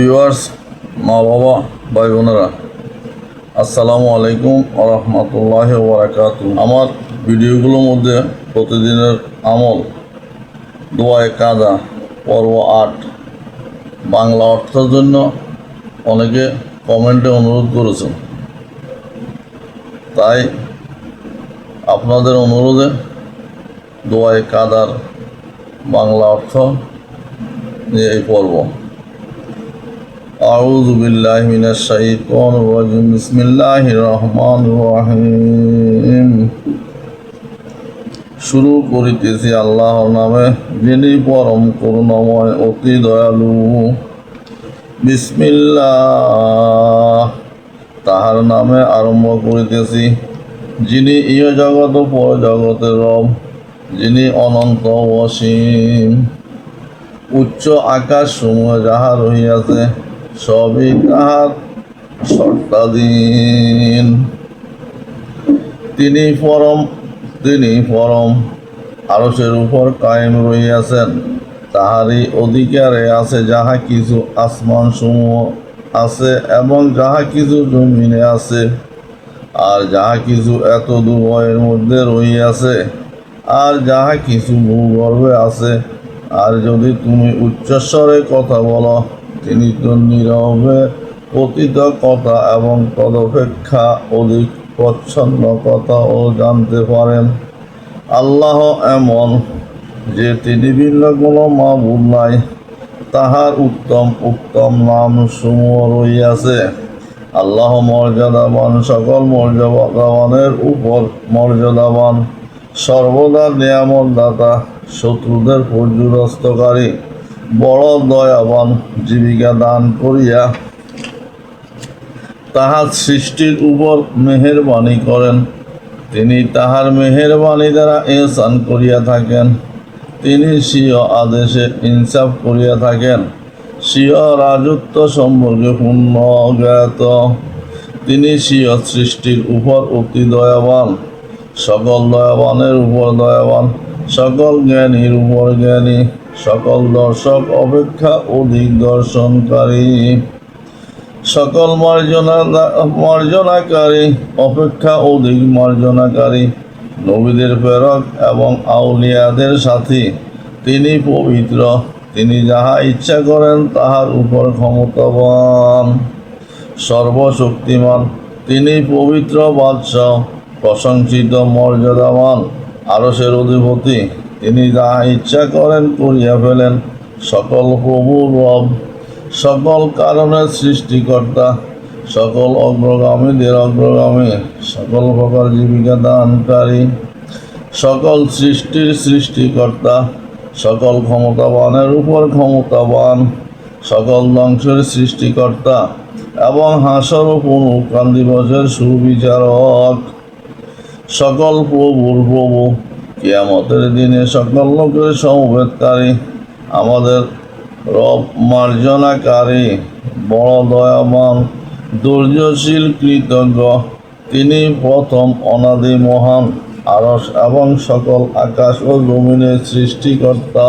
Viewers মা বাবা ভাই বোনেরা আসসালামু আলাইকুম আরহামতুল্লাহ ওবরাকাত আমার ভিডিওগুলোর মধ্যে প্রতিদিনের আমল দোয়ায় কাদা পর্ব আট, বাংলা অর্থের জন্য অনেকে কমেন্টে অনুরোধ করেছেন। তাই আপনাদের অনুরোধে দোয়ায় কাদার বাংলা অর্থ নিয়ে এই পর্ব أعوذ بالله من الشيطان الرجيم بسم الله الرحمن الرحيم শুরু করিতেছি আল্লাহর নামে যিনি পরম করুণাময় অতি দয়ালু বিসমিল্লাহ তাহার নামে আরম্ভ করিতেছি যিনি ইহ জগৎ ও পর জগতের রব যিনি অনন্ত অসীম উচ্চ আকাশ সমূহ যাহা রহিয়াছে সবই তাহার শর্তাধীন তিনি পরম তিনি পরম আরসের উপর কায়েম রহিয়াছেন। তাহারই অধিকারে আছে যাহা কিছু আসমান সমূহ আছে এবং যাহা কিছু জমিনে আছে, আর যাহা কিছু এত দুভয়ের মধ্যে রহিয়াছে, আর যাহা কিছু ভূগর্ভে আছে। আর যদি তুমি উচ্চস্বরে কথা বলো তিনি তো নীরবে পতিত কথা এবং তদপেক্ষা অধিক প্রচ্ছন্ন কথাও জানতে পারেন। আল্লাহ এমন যে তিনি ভিন্ন কোনো মাবুদ নাই, তাহার উত্তম উত্তম নাম সমূহ রইয়াছে আল্লাহ মর্যাদাবান, সকল মর্যাদাবানের উপর মর্যাদাবান, সর্বদা নিয়ামত দাতা শত্রুদের পর্যুদস্তকারী। বড় দয়াবান জীবিকা দান করিয়া তাহার সৃষ্টির উপর মেহেরবানি করেন। তিনি তাহার মেহেরবানি দ্বারা এহসান করিয়া থাকেন। তিনি স্বীয় আদেশে ইনসাফ করিয়া থাকেন। স্বীয় রাজত্ব সম্পর্কে পূর্ণ জ্ঞাত তিনি স্বীয় সৃষ্টির উপর অতি দয়াবান। সকল দয়াবানের উপর দয়াবান। সকল জ্ঞানীর উপর জ্ঞানী। সকল দর্শক অপেক্ষা অধিক দর্শনকারী। সকল মার্জনা মার্জনাকারী, অপেক্ষা অধিক মার্জনাকারী। নবীদের প্রেরক এবং আউলিয়াদের সাথী। তিনি পবিত্র, তিনি যাহা ইচ্ছা করেন তাহার উপর ক্ষমতাবান। সর্বশক্তিমান, তিনি পবিত্র বাদশাহ, প্রশংসিত মর্যাদাবান আরসের অধিপতি। তিনি যাহা ইচ্ছা করেন করিয়া ফেলেন। সকল প্রভু রব, সকল কারণের সৃষ্টিকর্তা, সকল অগ্রগামীদের অগ্রগামী, সকল প্রকার জীবিকা দানকারী, সকল সৃষ্টির সৃষ্টিকর্তা, সকল ক্ষমতাবানের উপর ক্ষমতাবান, সকল ধ্বংসের সৃষ্টিকর্তা এবং হাসর ও পুনঃকান দিবসের সুবিচারক, সকল প্রভুর প্রভু। কিয়ামতের দিনে সকল লোকের সমবেতকারী, আমাদের রব মার্জনাকারী, বড় দয়াবান দুর্যশীল কৃতজ্ঞ, তিনি প্রথম অনাদি মহান আরস এবং সকল আকাশ ও জমিনের সৃষ্টিকর্তা।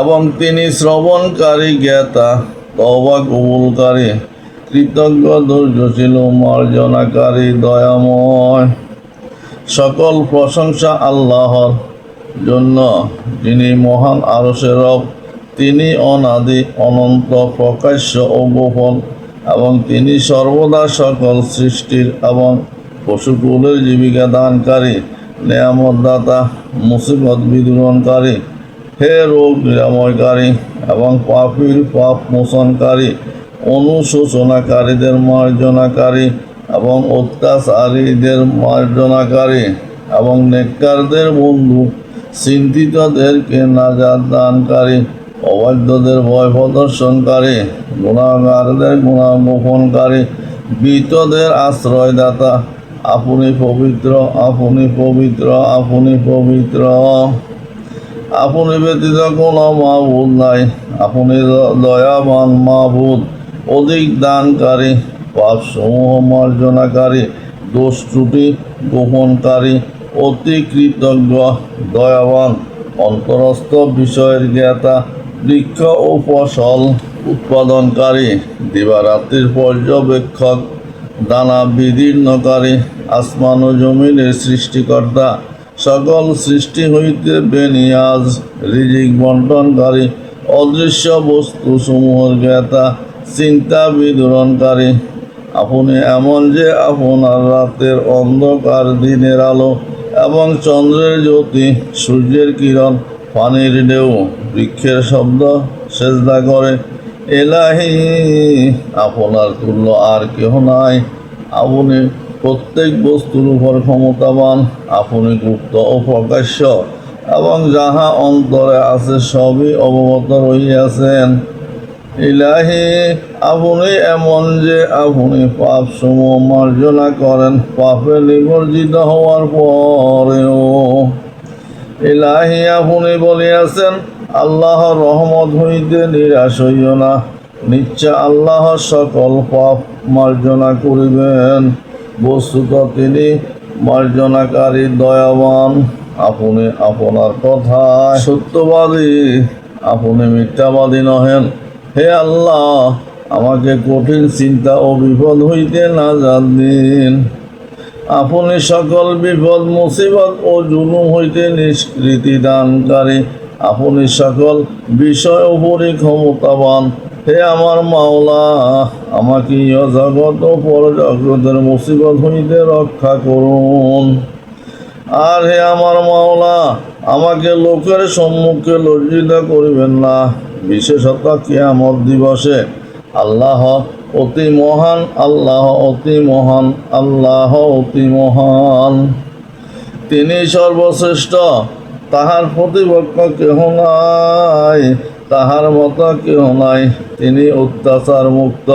এবং তিনি শ্রবণকারী, জ্ঞাতা তবা কবুলকারী, কৃতজ্ঞ, ধৈর্যশীল মার্জনাকারী, দয়াময়। সকল প্রশংসা আল্লাহর জন্য। যিনি মহান আরসের রব, তিনি অনাদি, অনন্ত, প্রকাশ্য ও গোপন, এবং তিনি সর্বদা সকল সৃষ্টির এবং পশুকুলের জীবিকা দানকারী, নিয়ামতদাতা, মুসিবত বিদূরণকারী হে রোগ নিরাময়কারী, এবং পাপির পাপ মোচনকারী, অনুশোচনাকারীদের মার্জনাকারী এবং অত্যাচারীদের মার্জনাকারী এবং নেককারদের বন্ধু চিন্তিতদেরকে নাজাদ দানকারী অবাধ্যদের ভয় প্রদর্শনকারী, গুণাগারদের গুণা গোপনকারী বিতদের আশ্রয়দাতা, আপনি পবিত্র আপনি পবিত্র আপনি পবিত্র। আপনি ব্যতীত কোনো মাহবুদ নাই, আপনি দয়াবান মাহবুদ অধিক দানকারী পাপ সমূহ মার্জনাকারী দোষ ত্রুটি গোপনকারী অতি কৃতজ্ঞ, দয়াবান, অন্তরস্থ বিষয়ের জ্ঞাতা, বৃক্ষ ও ফসল উৎপাদনকারী, দিবারাত্রির পর্যবেক্ষক দানা বিদীর্ণকারী আসমান ও জমিনের সৃষ্টিকর্তা, সকল সৃষ্টি হইতে বেনিয়াজ, রিজিক বন্টনকারী অদৃশ্য বস্তু সমূহের জ্ঞাতা, চিন্তা বিদূরণকারী আপনি এমন যে আপনার রাতের অন্ধকার দিনের আলো এবং চন্দ্রের জ্যোতি, সূর্যের কিরণ, পানির ঢেউ, বৃক্ষের শব্দ সেজদা করে। এলাহি, আপনার তুল্য আর কেহ নাই। আপনি প্রত্যেক বস্তুর উপর ক্ষমতাবান। আপনি গুপ্ত ও প্রকাশ্য এবং যাহা অন্তরে আছে সবই অবগত রহিয়াছেন। ইলাহি, আপনি এমন যে আপনি পাপ সমূহ মার্জনা করেন, পাপে নিবর্জিত হওয়ার পরেও। ইলাহি, আপনি বলিয়াছেন আল্লাহর রহমত হইতে নিরাশ হইও না। নিশ্চয় আল্লাহ সকল পাপ মার্জনা করিবেন। বস্তুত তিনি মার্জনাকারী, দয়াবান। আপনি আপনার কথা সত্যবাদী, আপনি মিথ্যাবাদী নহেন। হে আল্লাহ, আমাকে কঠিন চিন্তা ও বিপদ হইতে না দিন। আপনি সকল বিপদ, মুসিবত ও জুলুম হইতে নিষ্কৃতি দানকারী। আপনি সকল বিষয় উপরে ক্ষমতাবান। হে আমার মাওলা, আমাকে জগৎ ও পরজগতের মুসিবত হইতে রক্ষা করুন। আর হে আমার মাওলা, আমাকে লোকের সম্মুখে লজ্জিত করিবেন না। বিশেষত কিয়ামত দিবসে আল্লাহ অতি মহান, আল্লাহ অতি মহান, আল্লাহ অতি মহান। তিনি সর্বশ্রেষ্ঠ, তাহার প্রতিপক্ষ কেহ নাই, তাহার মতো কেহ নাই। তিনি অত্যাচার মুক্ত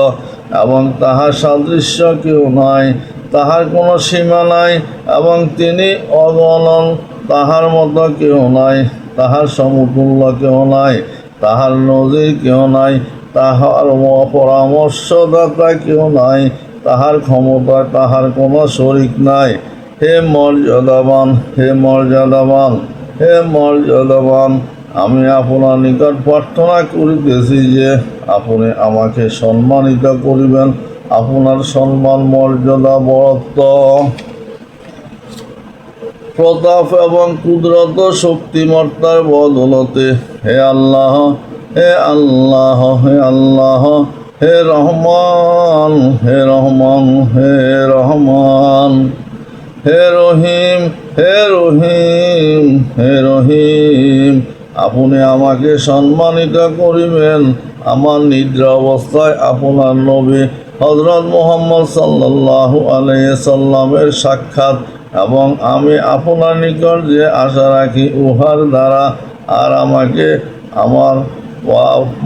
এবং তাহার সাদৃশ্য কেউ নাই, তাহার কোনো সীমা নাই এবং তিনি অগণন তাহার মতো কেউ নাই, তাহার সমতুল্য কেউ নাই। তাহার নজির কেউ নাই, তাহার পরামর্শদাতা কেউ নাই, তাহার ক্ষমতা, তাহার কোনো শরিক নাই। হে মর্যাদাবান হে মর্যাদাবান হে মর্যাদাবান, আমি আপনার নিকট প্রার্থনা করিতেছি যে আপনি আমাকে সম্মানিত করিবেন। আপনার সম্মান, মর্যাদা বরত্ব প্রতাপ এবং কুদরত শক্তিমত্তার বদলতে। হে আল্লাহ হে আল্লাহ হে আল্লাহ, হে রহমান হে রহমান হে রহমান। হে রহিম হে রহিম হে রহিম। আপনি আমাকে সম্মানিত করিবেন। আমার নিদ্রা অবস্থায় আপনার নবী হজরত মোহাম্মদ সাল্লাল্লাহু আলাইহি সাল্লামের সাক্ষাৎ এবং আমি আপনার নিকট যে আশা রাখি, উহার দ্বারা আর আমাকে আমার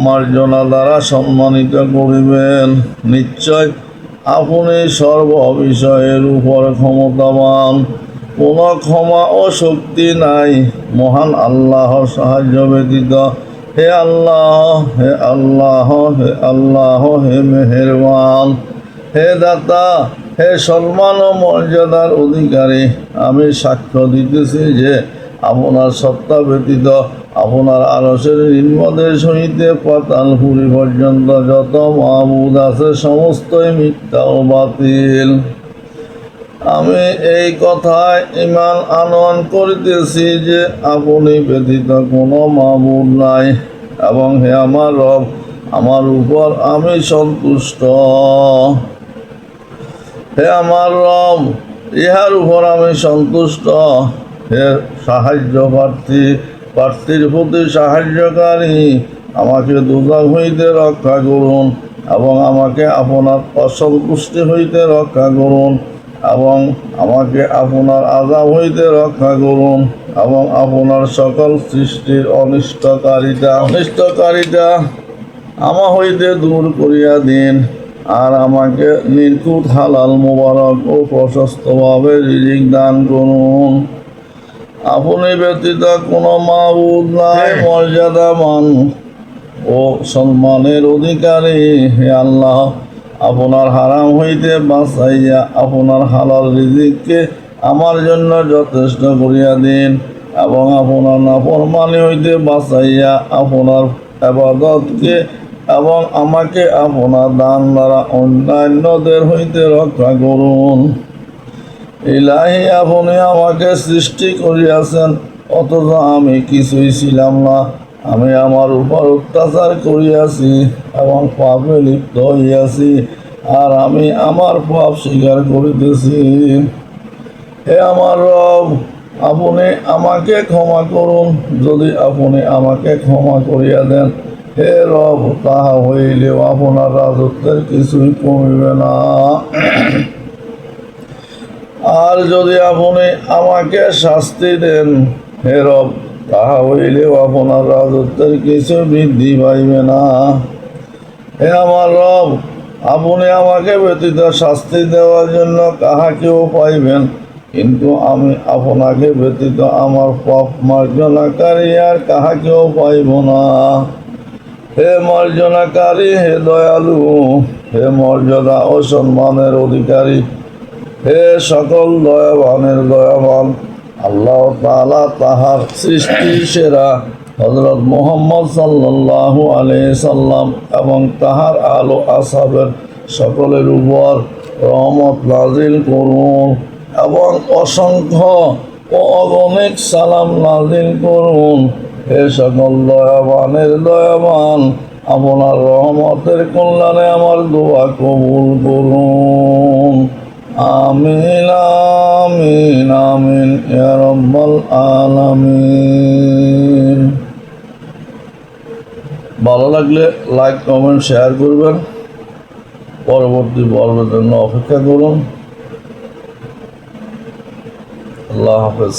মার্জনা দ্বারা সম্মানিত করিবেন। নিশ্চয় আপনি সর্ব বিষয়ের উপর ক্ষমতাবান। কোনো ক্ষমা ও শক্তি নাই। মহান আল্লাহর সাহায্য ব্যতীত, হে আল্লাহ হে আল্লাহ হে আল্লাহ, হে মেহেরবান। হে দাতা হে সম্মান ও মর্যাদার অধিকারী, আমি সাক্ষ্য দিতেছি যে আপনার সত্তা ব্যতীত আপনার আরসের নির্মদের সহিতে পাতালপুরি পর্যন্ত যত মাহবুদ আছে সমস্তই মিথ্যা ও বাতিল। আমি এই কথায় ইমান আনয়ন করিতেছি যে আপনি ব্যতীত কোনো মাহবুদ নাই এবং হে আমার রব, আমার উপর আমি সন্তুষ্ট। হে আমার রব, ইহার উপর আমি সন্তুষ্ট। হে সাহায্য প্রার্থী, প্রার্থীর প্রতি সাহায্যকারী, আমাকে দুর্যোগ হইতে রক্ষা করুন এবং আমাকে আপনার অসন্তুষ্টি হইতে রক্ষা করুন এবং আমাকে আপনার আজাব হইতে রক্ষা করুন এবং আপনার সকল সৃষ্টির অনিষ্টকারিতা অনিষ্টকারিতা আমা হইতে দূর করিয়া দিন। আর আমাকে নির্কুত হালাল মোবারক ও প্রশস্তভাবে রিজিক দান করুন। আপনি ব্যতীত কোনো মাবুদ নাই মর্যাদাবান ও সম্মানের অধিকারী। হে আল্লাহ আপনার হারাম হইতে বাঁচাইয়া আপনার হালাল রিজিককে আমার জন্য যথেষ্ট করিয়া দিন এবং আপনার নাফরমানি হইতে বাঁচাইয়া আপনার আবাদতকে এবং আমাকে আপনার দান দ্বারা অন্যান্যদের হইতে রক্ষা করুন। ইলাহি, আপনি আমাকে সৃষ্টি করিয়াছেন, অথচ আমি কিছুই ছিলাম না। আমি আমার উপর অত্যাচার করিয়াছি এবং পাপে লিপ্ত হইয়াছি, আর আমি আমার পাপ স্বীকার করিতেছি। হে আমার রব, আপনি আমাকে ক্ষমা করুন। যদি আপনি আমাকে ক্ষমা করিয়া দেন হে রব, তাহা হইলেও আপনার রাজত্বের কিছুই কমিবে না। আর যদি আপনি আমাকে শাস্তি দেন, হে রব, তাহা হইলেও আপনার রাজত্বের কিছু বৃদ্ধি পাইবে না। হে আমার রব, আপনি আমাকে ব্যতীত শাস্তি দেওয়ার জন্য কাহাকেও পাইবেন, কিন্তু আমি আপনাকে ব্যতীত আমার পাপ মার্জনাকারী আর কাহাকেও পাইব না। হে মর্জনাকারী, হে দয়ালু, হে মর্যাদা ও সম্মানের অধিকারী, হে সকল দয়াবানের দয়াবান, আল্লাহ তালা তাহার সৃষ্টি সেরা হজরত মোহাম্মদ সাল্লাল্লাহু আলাইহি সাল্লাম এবং তাহার আলো আসাবের সকলের উপর রহমত নাজিল করুন এবং অসংখ্য ও অগণিক সালাম নাজিল করুন। হে সকল দয়াবানের দয়াবান, আপনার রহমতের কল্যাণে আমার দোয়া কবুল করুন। আমিন আমিন আমিন রাব্বাল আলামিন। ভালো লাগলে লাইক, কমেন্ট, শেয়ার করবেন। পরবর্তী পর্বের জন্য অপেক্ষা করুন। আল্লাহ হাফেজ।